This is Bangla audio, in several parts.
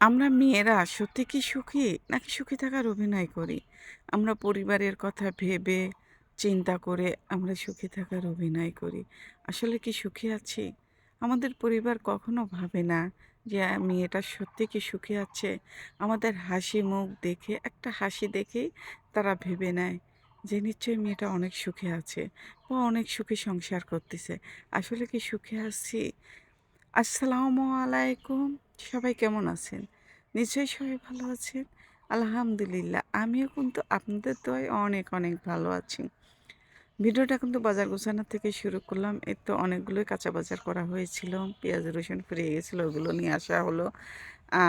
আমরা মেয়েরা সত্যি কি সুখী? নাকি সুখী থাকার অভিনয় করি? আমরা পরিবারের কথা ভেবে, চিন্তা করে আমরা সুখী থাকার অভিনয় করি। আসলে কি সুখী আছি? আমাদের পরিবার কখনো ভাবে না যে মেয়েটা সত্যি কি সুখী আছে। আমাদের হাসি মুখ দেখে, একটা হাসি দেখেই তারা ভেবে নেয় যে, নিশ্চয়ই মেয়েটা অনেক সুখে আছে বা অনেক সুখে সংসার করতেছে। আসলে কি সুখে আছি? আসসালামু আলাইকুম। সবাই কেমন আছেন? নিশ্চয়ই সবাই ভালো আছেন। আলহামদুলিল্লাহ, আমিও কিন্তু আপনাদের দোয়ায় অনেক অনেক ভালো আছি। ভিডিওটা কিন্তু বাজার গোছানো থেকে শুরু করলাম। এই তো অনেকগুলোই কাঁচা বাজার করা হয়েছিল। পেঁয়াজ, রসুন ফুরিয়ে গেছিল, ওগুলো নিয়ে আসা হলো।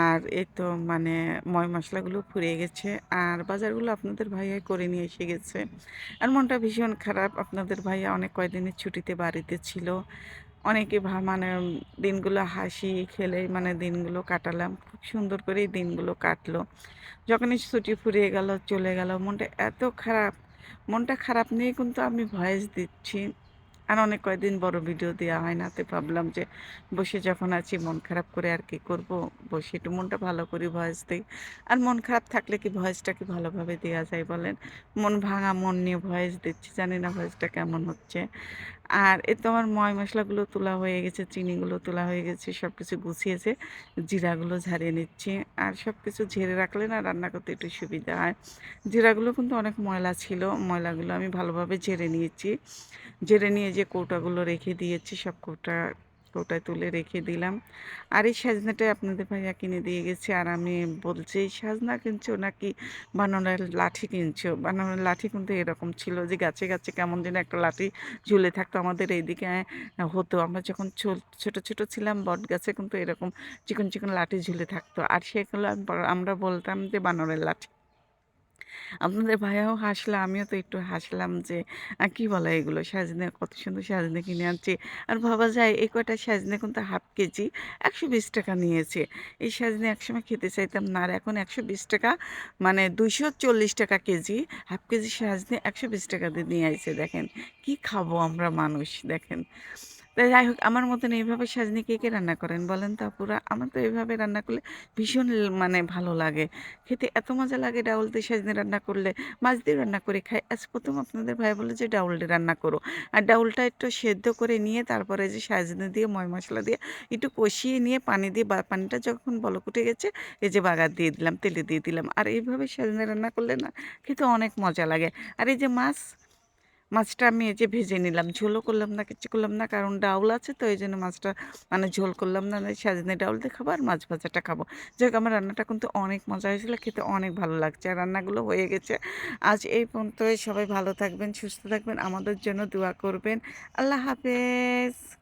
আর এই তো মানে ময় মশলাগুলো ফুরিয়ে গেছে। আর বাজারগুলো আপনাদের ভাইয়া করে নিয়ে এসে গেছে। আর মনটা ভীষণ খারাপ। আপনাদের ভাইয়া অনেক কয়দিনের ছুটিতে বাড়িতে ছিল। অনেকে মানে দিনগুলো হাসি খেলে মানে দিনগুলো কাটালাম। খুব সুন্দর করেই দিনগুলো কাটলো। যখনই ছুটি ফুরিয়ে গেল, চলে গেল, মনটা এত খারাপ। মনটা খারাপ নিয়ে কিন্তু আমি ভয়েস দিচ্ছি। আর অনেক কয়েকদিন বড় ভিডিও দেওয়া হয় না, তো ভাবলাম যে বসে যখন আছি মন খারাপ করে আর কি করব, বসে একটু মনটা ভালো করি ভয়েস দিই। আর মন খারাপ থাকলে কি ভয়েসটা কি ভালোভাবে দেওয়া যায় বলেন? মন ভাঙা, মন নিয়ে ভয়েস দিচ্ছি, জানি না ভয়েসটা কেমন হচ্ছে। আর এ তো আমার ময় মশলাগুলো তোলা হয়ে গেছে, চিনিগুলো তোলা হয়ে গেছে সব কিছু গুছিয়েছে, জিরাগুলো ঝারিয়ে নিচ্ছি। আর সব কিছু ঝেড়ে রাখলে না রান্না করতে একটু সুবিধা হয়। জিরাগুলো কিন্তু অনেক ময়লা ছিল, ময়লাগুলো আমি ভালোভাবে ঝেড়ে নিয়েছি। ঝেড়ে নিয়ে যে কৌটাগুলো রেখে দিয়েছি, সব কৌটা, কৌটায় তুলে রেখে দিলাম। আর এই সাজনাটা আপনাদের ভাইয়া কিনে দিয়ে গেছে আর আমি বলছি, এই সাজনা কিনছো নাকি বানানোর লাঠি কিনছো? বানানোর লাঠি কিন্তু এরকম ছিল যে গাছে গাছে কেমন যেন একটা লাঠি ঝুলে থাকতো আমাদের এইদিকে হতো। আমরা যখন ছোট ছোট ছোট ছিলাম, বট গাছে কিন্তু এরকম চিকন চিকন লাঠি ঝুলে থাকতো। আর সেগুলো আমরা বলতাম যে বানরের লাঠি। আপনাদের ভাইয়াও হাসলো, আমিও তো একটু হাসলাম যে কি বলে এগুলো? সাজনে কত সুন্দর সাজনে কিনে আনছি। আর ভাবা যায় এই কয়টা সাজনে কিন্তু হাফ কেজি, একশো বিশ টাকা নিয়েছে। এই সাজনে একসময় খেতে চাইতাম না, আর এখন একশো বিশ টাকা মানে দুইশো চল্লিশ টাকা কেজি, হাফ কেজি সাজনে একশো বিশ টাকা দিয়ে নিয়ে আইছে, দেখেন। কি খাব আমরা মানুষ, দেখেন। তো যাই হোক, আমার মতন এইভাবে সাজনি কে কে রান্না করেন বলেন তো আপুরা? আমার তো এইভাবে রান্না করলে ভীষণ মানে ভালো লাগে। খেতে এত মজা লাগে ডাউল দিয়ে সাজনি রান্না করলে। মাছ দিয়ে রান্না করে খাই। আজ প্রথম আপনাদের ভাই বলে যে ডাউল দিয়ে রান্না করো। আর ডাউলটা একটু সেদ্ধ করে নিয়ে তারপরে যে সাজনি দিয়ে, ময় মশলা দিয়ে একটু কষিয়ে নিয়ে পানি দিয়ে পানিটা যখন বলক উঠে গেছে, এই যে বাগার দিয়ে দিলাম, তেলে দিয়ে দিলাম। আর এইভাবে সাজনি রান্না করলে না খেতে অনেক মজা লাগে। আর এই যে মাছ মাছটা আমি এই যে ভেজে নিলাম। ঝোলও করলাম না কিছু করলাম না, কারণ ডাউল আছে তো এই জন্য মাছটা মানে ঝোল করলাম না সাজনে ডাউল দিয়ে খাব আর মাছ ভাজাটা খাব। যাই হোক আমার রান্নাটা কিন্তু অনেক মজা হয়েছিল, খেতে অনেক ভালো লাগছে, আর রান্নাগুলো হয়ে গেছে। আজ এই পর্যন্তই, সবাই ভালো থাকবেন, সুস্থ থাকবেন, আমাদের জন্য দোয়া করবেন। আল্লাহ হাফেজ।